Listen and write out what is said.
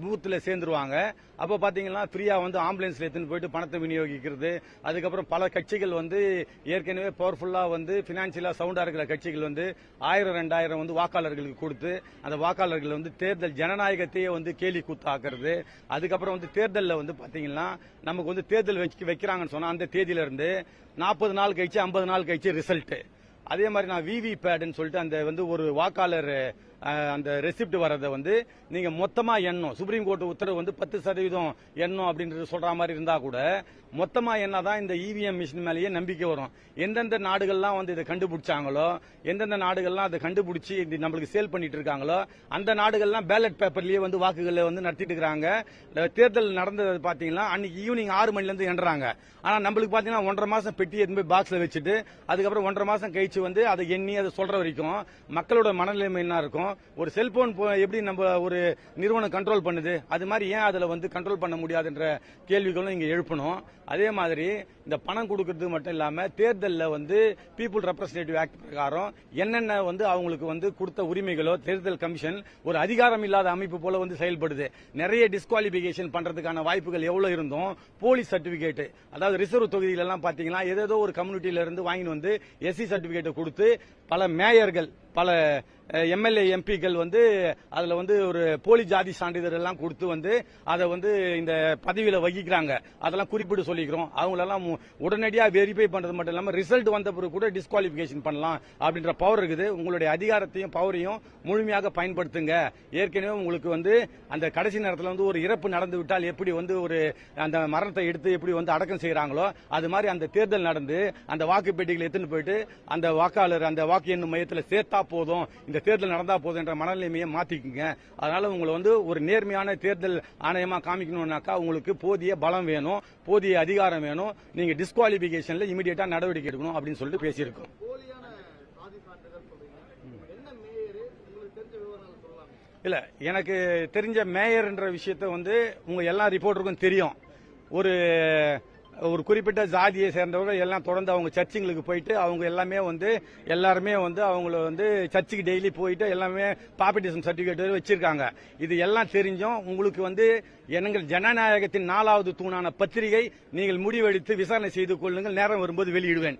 பூத்துல சேர்ந்துருவாங்க. அப்போ பார்த்தீங்கன்னா ஃப்ரீயாக வந்து ஆம்புலன்ஸில் எடுத்துன்னு போயிட்டு பணத்தை விநியோகிக்கிறது. அதுக்கப்புறம் பல கட்சிகள் வந்து ஏற்கனவே பவர்ஃபுல்லாக வந்து ஃபினான்ஷியலாக சவுண்டாக இருக்கிற கட்சிகள் வந்து ஆயிரம் ரெண்டாயிரம் வந்து வாக்காளர்களுக்கு கொடுத்து அந்த வாக்காளர்கள் வந்து தேர்தல் ஜனநாயகத்தையே வந்து கேலி கூத்தாக்குறது. அதுக்கப்புறம் வந்து தேர்தலில் வந்து பார்த்தீங்கன்னா நமக்கு வந்து தேர்தல் வச்சு வைக்கிறாங்கன்னு சொன்னால் அந்த தேதியிலிருந்து நாற்பது நாள் கழிச்சு ஐம்பது நாள் கழிச்சு ரிசல்ட்டு அதே மாதிரி நான் விவி பேடுன்னு சொல்லிட்டு அந்த வந்து ஒரு வாக்காளர் அந்த ரெசிப்ட் வரதை வந்து நீங்க மொத்தமா எண்ணும் சுப்ரீம் கோர்ட் உத்தரவு வந்து பத்து சதவீதம் எண்ணும் அப்படின்றது சொல்ற மாதிரி இருந்தா கூட மொத்தமா என்னதான் இந்த இவிஎம் மிஷின் மேலேயே நம்பிக்கை வரும். எந்தெந்த நாடுகள்லாம் வந்து இதை கண்டுபிடிச்சாங்களோ எந்தெந்த நாடுகள்லாம் அதை கண்டுபிடிச்சி நம்மளுக்கு சேல் பண்ணிட்டு இருக்காங்களோ அந்த நாடுகள்லாம் பேலட் பேப்பர்லயே வந்து வாக்குகளை வந்து நடத்திட்டு இருக்கிறாங்க. இந்த தேர்தல் நடந்தது பாத்தீங்கன்னா அன்னைக்கு ஈவினிங் ஆறு மணில இருந்து எண்றாங்க ஆனா நம்மளுக்கு பாத்தீங்கன்னா ஒன்றரை மாசம் பெட்டி எடுத்து போய் பாக்ஸ்ல வச்சுட்டு அதுக்கப்புறம் ஒன்றரை மாசம் கழிச்சு வந்து அதை எண்ணி அதை சொல்ற வரைக்கும் மக்களோட மனநிலைமை என்ன இருக்கும்? ஒரு செல்போன் எப்படி நம்ம ஒரு நிறுவனம் கண்ட்ரோல் பண்ணுது? அது மாதிரி ஏன் அதுல வந்து கண்ட்ரோல் பண்ண முடியாதுன்ற கேள்விகளும் இங்க எழுப்பணும். அதே மாதிரி இந்த பணம் கொடுக்கறது மட்டும் இல்லாம தேர்தலில் வந்து பீப்புள் ரெப்ரஸன்டேட்டிவ் ஆக்ட் பிரகாரம் என்னென்ன வந்து அவங்களுக்கு வந்து கொடுத்த உரிமைகளோ தேர்தல் கமிஷன் ஒரு அதிகாரம் இல்லாத அமைப்பு போல வந்து செயல்படுது. நிறைய டிஸ்குவாலிபிகேஷன் பண்றதுக்கான வாய்ப்புகள் எவ்வளவு இருந்தும்? போலீஸ் சர்டிபிகேட் அதாவது ரிசர்வ் தொகுதியில பார்த்தீங்கன்னா பாத்தீங்கன்னா ஏதேதோ ஒரு கம்யூனிட்டியில இருந்து வாங்கிட்டு வந்து எஸ்சி சர்டிபிகேட்டை கொடுத்து பல மேயர்கள் பல எம்எல்ஏ எம்பிக்கள் வந்து அதுல வந்து ஒரு போலி ஜாதி சான்றிதழ் எல்லாம் கொடுத்து வந்து அதை வந்து இந்த பதவியில வகிக்கிறாங்க. அதெல்லாம் குறிப்பிட்டு சொல்லிக்கிறோம். அவங்களெல்லாம் மு- உடனடியா வெரிஃபை பண்றது மட்டும் இல்லாம ரிசல்ட் வந்த பிறகு கூட டிஸ்குவாலிபிகேஷன் பண்ணலாம் அப்படின்ற பவர் இருக்குது. உங்களுடைய அதிகாரத்தையும் பவரையும் முழுமையாக பயன்படுத்துங்க. ஏற்கனவே உங்களுக்கு வந்து அந்த கடைசி நேரத்தில் வந்து ஒரு இறப்பு நடந்து விட்டால் எப்படி வந்து ஒரு அந்த மரணத்தை எடுத்து எப்படி வந்து அடக்கம் செய்யறாங்களோ அது மாதிரி அந்த தேர்தல் நடந்து அந்த வாக்கு பெட்டிகளை எடுத்துன்னு போயிட்டு அந்த வாக்காளர் அந்த வாக்கு எண்ணும் மையத்தில் சேர்த்தா போதும் இந்த தேர்தல் நடந்தா போதும் என்ற மனநிலைமையை மாத்திக்குங்க. அதனால உங்களை வந்து ஒரு நேர்மையான தேர்தல் ஆணையமா காமிக்கணும்னாக்கா உங்களுக்கு போதிய பலம் வேணும் போதிய அதிகாரம் வேணும். நீங்க டிஸ்குவாலிபிகேஷன்ல இமீடியட்டா நடவடிக்கை எடுக்கணும் அப்படின்னு சொல்லிட்டு பேசியிருக்கோம். தெரிஞ்ச இல்ல எனக்கு தெரிஞ்ச மேயர்ன்ற விஷயத்த வந்து உங்க எல்லா ரிப்போர்ட்டருக்கும் தெரியும். ஒரு ஒரு குறிப்பிட்ட ஜாதியை சேர்ந்தவர்கள் எல்லாம் தொடர்ந்து அவங்க சர்ச்சுங்களுக்கு போயிட்டு அவங்க எல்லாமே வந்து எல்லாருமே வந்து அவங்கள வந்து சர்ச்சுக்கு டெய்லி போயிட்டு எல்லாமே பாப்பிட்டிசம் சர்டிபிகேட் வச்சிருக்காங்க. இது எல்லாம் தெரிஞ்சும் உங்களுக்கு வந்து எங்கள் ஜனநாயகத்தின் நாலாவது தூணான பத்திரிகை நீங்கள் முடிவெடுத்து விசாரணை செய்து கொள்ளுங்கள். நேரம் வரும்போது வெளியிடுவேன்.